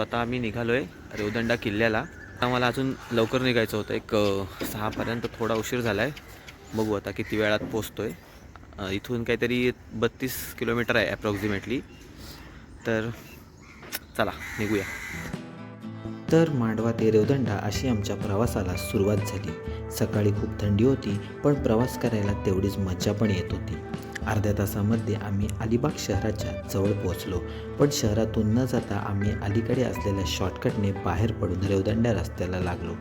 आता आम्ही निघालो आहे रेवदंडा किल्ल्याला. आम्हाला अजून लवकर निघायचं होतं. एक सहापर्यंत थोडा उशीर झाला आहे बघू आता किती वेळात पोचतो आहे इथून काहीतरी बत्तीस किलोमीटर आहे ॲप्रॉक्झिमेटली तर चला निघूया. तर मांडवा ते रेवदंडा अशी आमच्या प्रवासाला सुरुवात झाली. सकाळी खूप थंडी होती पण प्रवास करायला तेवढीच मजा पण येत होती. अर्ध्या तासामध्ये आम्ही अलिबाग शहराच्या जवळ पोहोचलो. पण शहरातून न जाता आम्ही अलीकडे असलेल्या शॉर्टकटने बाहेर पडून रेवदंड्या रस्त्याला लागलो.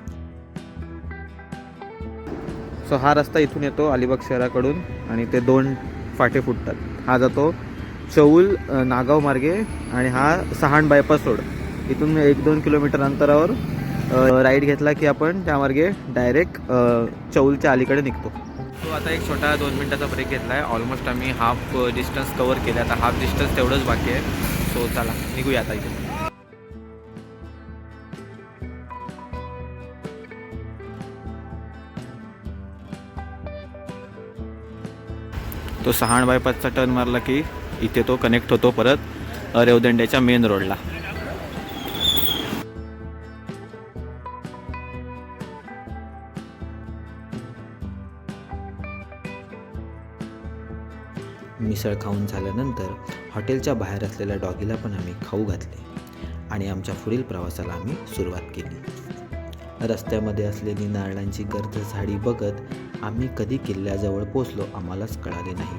सो हा रस्ता इथून येतो अलिबाग शहराकडून आणि ते दोन फाटे फुटतात. हा जातो चौल नागाव मार्गे आणि हा सहाण बायपास रोड इथून एक दोन किलोमीटर अंतरावर राईड घेतला की आपण त्या मार्गे डायरेक्ट चौलच्या अलीकडे निघतो. तो आता एक छोटा दोन मिनटाचा ब्रेक घेतला आहे ऑलमोस्ट आम्ही हाफ डिस्टन्स कवर केलं आता हाफ डिस्टन्स तेवढंच बाकी आहे. सो चला निघूया आता इथे तो सहाण बायपासचा टर्न मारला की इथे तो कनेक्ट होतो परत रेवदंड्याच्या मेन रोडला मिसळ खाऊन झाल्यानंतर हॉटेलच्या बाहेर असलेल्या डॉगीला पण आम्ही खाऊ घातले आणि आमच्या पुढील प्रवासाला आम्ही सुरुवात केली. रस्त्यामध्ये असलेली नारळांची गर्द झाडी बघत आम्ही कधी किल्ल्याजवळ पोचलो आम्हालाच कळाले नाही.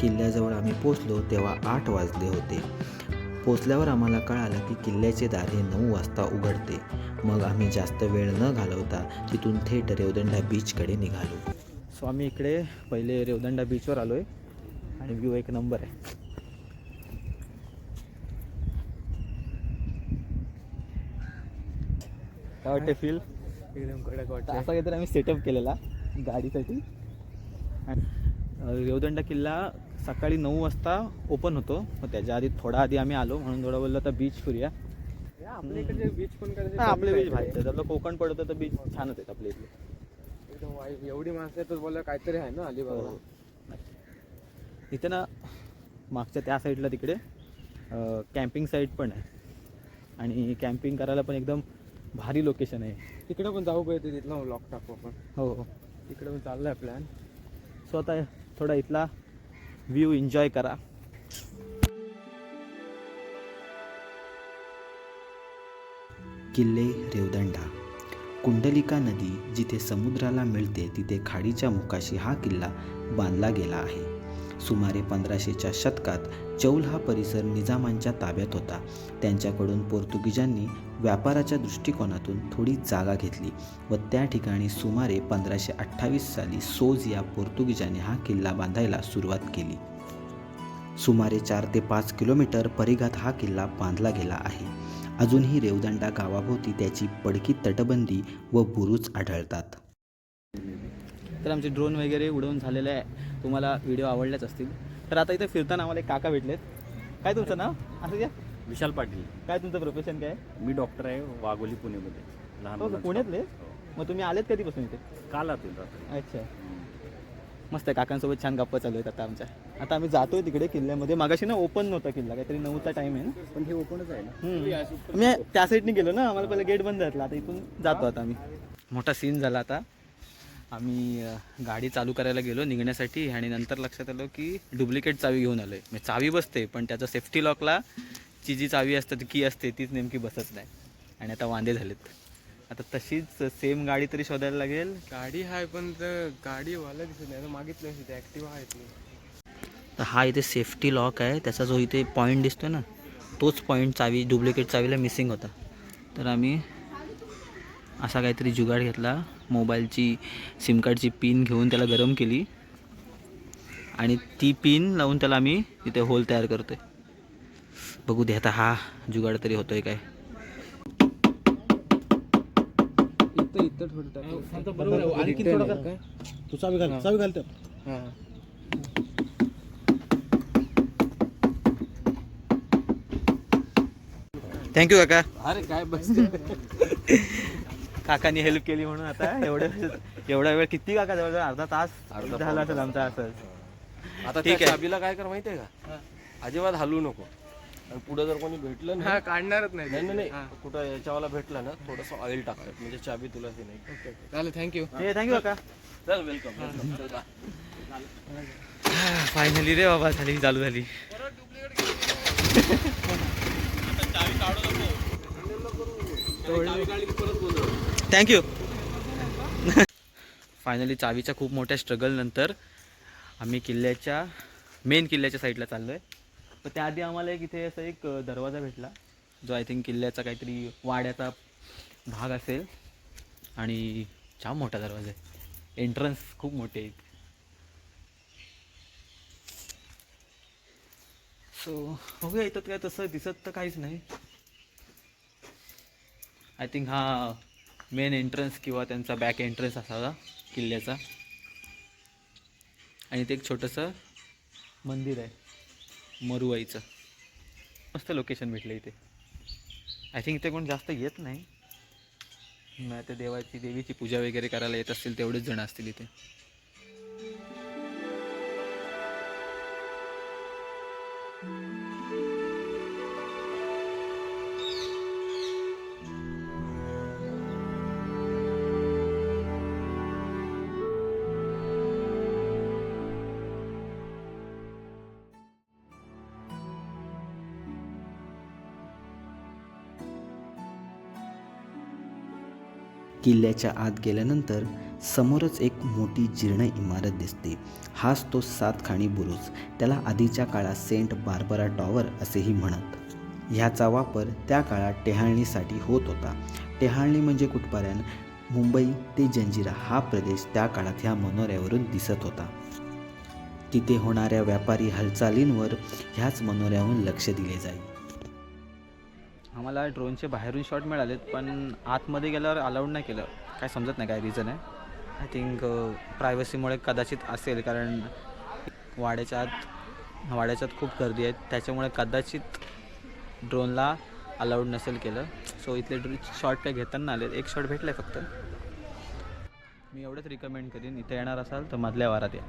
किल्ल्याजवळ आम्ही पोचलो तेव्हा आठ वाजले होते. पोचल्यावर आम्हाला कळालं की किल्ल्याचे दार हे नऊ वाजता उघडते. मग आम्ही जास्त वेळ न घालवता तिथून थेट रेवदंडा बीचकडे निघालो. सो आम्ही इकडे पहिले रेवदंडा बीचवर आलो आहे आणि व्ह्यू एक नंबर आहे. काय वाटते फील एकदम कडक असा काहीतरी आम्ही सेटअप केलेला गाडीसाठी. रेवदंडा किल्ला सकाळी नऊ वाजता ओपन होतो. मग त्याच्या आधी थोडा आधी आम्ही आलो. म्हणून थोडं बोललो आता बीच फिरूया. आपल्या इकडचे बीच पण आपले बीच आपलं कोकण पडतं तर बीच छानच आहेत आपल्या इथले. एकदम वाईट एवढी माणसं येतात बोललं काहीतरी आहे ना अलिबागला. हो. इथे ना मागच्या त्या साईडला तिकडे कॅम्पिंग साईट पण आहे. आणि कॅम्पिंग करायला पण एकदम भारी लोकेशन आहे. तिकडे पण जाऊ पाहिजे तिथला लॉक टाकू आपण. हो. हो तिकडे पण चाललाय प्लॅन सो आता थोडा इथला व्ह्यू एन्जॉय करा. किल्ले रेवदंडा. कुंडलिका नदी जिथे समुद्राला मिळते तिथे खाडीच्या मुखाशी हा किल्ला बांधला गेला आहे. सुमारे पंधराशेच्या शतकात चौल हा परिसर निजामांच्या ताब्यात होता. त्यांच्याकडून पोर्तुगीजांनी व्यापाराच्या दृष्टिकोनातून थोडी जागा घेतली व त्या ठिकाणी सुमारे पंधराशे अठ्ठावीस साली सोज या पोर्तुगीजाने हा किल्ला बांधायला सुरुवात केली. सुमारे चार ते पाच किलोमीटर परिघात हा किल्ला बांधला गेला आहे. अजूनही रेवदंडा गावाभोवती त्याची पडकी तटबंदी व बुरुज आढळतात. तर आमचे ड्रोन वगैरे उडवून झालेले आहे. तुम्हाला व्हिडिओ आवडलेच असतील. तर आता इथे फिरताना आम्हाला एक काका भेटलेत. काय तुमचं नाव? असं घ्या. विशाल पाटील. काय तुमचं प्रोफेशन काय? मी डॉक्टर आहे वाघोली पुणेमध्ये. लहान हो मुलांचं. पुण्यातले? हो. मग तुम्ही आलेत कधीपासून इथे? काल आतील रात्री. अच्छा. मस्त आहे काकांसोबत छान गप्पा चालू आहेत आता आमच्या. आता आम्ही जातोय तिकडे किल्ल्यामध्ये. मागाशी ना ओपन नव्हता किल्ला काहीतरी नऊचा टाइम आहे ना. पण हे ओपनच आहे ना. मी त्या साईडने गेलो ना आम्हाला पहिलं गेट बंद घातला आता इथून जातो आता आम्ही. मोठा सीन झाला आता. आम्ही गाडी चालू करायला गेलो निघण्यासाठी आणि नंतर लक्षात आलं की डुप्लिकेट चावी घेऊन आलो आहे म्हणजे चावी बसते पण त्याचा सेफ्टी लॉकला ची जी चावी असते ती की असते तीच नेमकी बसत नाही. आणि आता वांदे झालेत. आता तशीच सेम गाडी तरी शोधायला लागेल. गाडी आहे पण तर गाडी वाला दिसत नाही. मागितलं असेल ऍक्टिव्ह आहेत ना तर हा इथे सेफ्टी लॉक आहे. त्याचा जो इथे पॉईंट दिसतो ना तोच पॉईंट चावी डुप्लिकेट चावीला मिसिंग होता. तर आम्ही असा काहीतरी जुगाड घेतला. मोबाईलची सिम कार्डची पिन घेऊन त्याला गरम केली. आणि ती पिन लावून त्याला आम्ही तिथे होल तयार करतोय. बघू दे आता हा जुगाड तरी होतोय काय. इथं इथं थोडं बरोबर आणखी थोडं कर. तू चावी घाल चावी घालतो हा. थँक्यू काका. अरे काय बस काकांनी हेल्प केली म्हणून आता एवढं एवढा वेळ किती काका जवळ अर्धा तास झाला असेल आमचा असं. आता ठीक आहे. चाबीला काय कर माहितीये का? अजिबात हलवू नको. आणि पुढे जर कोणी भेटलं हा ना काढणारच नाही. नाही नाही हा. कुठं याच्यावाला भेटला ना थोडंसं ऑइल टाकतात. म्हणजे चाबी तुला हे नाही. Okay okay. चालेल थँक्यू हे थँक्यू काका. चल वेलकम वेलकम चल bye. फायनली रे बाबा झाली चालू झाली. थँक्यू फायनली चावीच्या खूप मोठ्या स्ट्रगल नंतर आम्ही किल्ल्याच्या मेन किल्ल्याच्या साईडला चाललो आहे पण त्याआधी आम्हाला एक इथे असं एक दरवाजा भेटला जो आय थिंक किल्ल्याचा काहीतरी वाड्याचा भाग असेल. आणि छान मोठा दरवाजा आहे. एंट्रन्स खूप मोठे आहेत. सो बघूया इथं काय तसं दिसत तर काहीच नाही. आय थिंक हा मेन एंट्रन्स किंवा त्यांचा बॅक एंट्रन्स असावा किल्ल्याचा. आणि ते एक छोटंसं मंदिर आहे. मरुआईचं. मस्त लोकेशन भेटलं इथे. आय थिंक इथे कोण जास्त येत नाही. नाही तर देवाची देवीची पूजा वगैरे करायला येत असतील तेवढेच जण असतील इथे. किल्ल्याच्या आत गेल्यानंतर समोरच एक मोठी जीर्ण इमारत दिसते. हाच तो सात खाणी बुरुज. त्याला आधीच्या काळात सेंट बार्बरा टॉवर असेही म्हणत. ह्याचा वापर त्या काळात टेहाळणीसाठी होत होता. टेहाळणी म्हणजे कुठपर्यंत? मुंबई ते जंजिरा हा प्रदेश त्या काळात ह्या मनोऱ्यावरून दिसत होता. तिथे होणाऱ्या व्यापारी हालचालींवर ह्याच मनोऱ्याहून लक्ष दिले जाईल आम्हाला ड्रोनचे बाहेरून शॉट मिळालेत पण आतमध्ये गेल्यावर अलाउड नाही केलं. काय समजत नाही काय रिझन आहे? आय थिंक प्रायव्हसीमुळे कदाचित असेल कारण वाड्याच्या आत वाड्याच्या आत खूप गर्दी आहे. त्याच्यामुळे कदाचित ड्रोनला अलाउड नसेल केलं. सो इथले ड्रो शॉट काय घेताना आले एक शॉट भेटला फक्त. मी एवढंच रिकमेंड करीन. इथे येणार असाल तर मधल्या वारात या.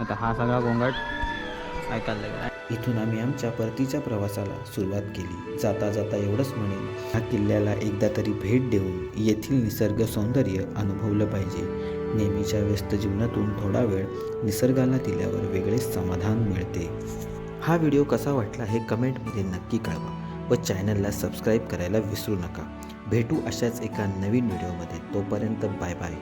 आता हा सगळा गोंगाट ऐकायला लागेल. इथून आम्ही आमच्या परतीच्या प्रवासाला सुरुवात केली. जाता जाता एवढंच म्हणेन ह्या किल्ल्याला एकदा तरी भेट देऊन येथील निसर्ग सौंदर्य अनुभवलं पाहिजे. नेहमीच्या व्यस्त जीवनातून थोडा वेळ निसर्गाला दिल्यावर वेगळेच समाधान मिळते. हा व्हिडिओ कसा वाटला हे कमेंटमध्ये नक्की कळवा व चॅनलला सबस्क्राईब करायला विसरू नका. भेटू अशाच एका नवीन व्हिडिओमध्ये. तोपर्यंत बाय बाय.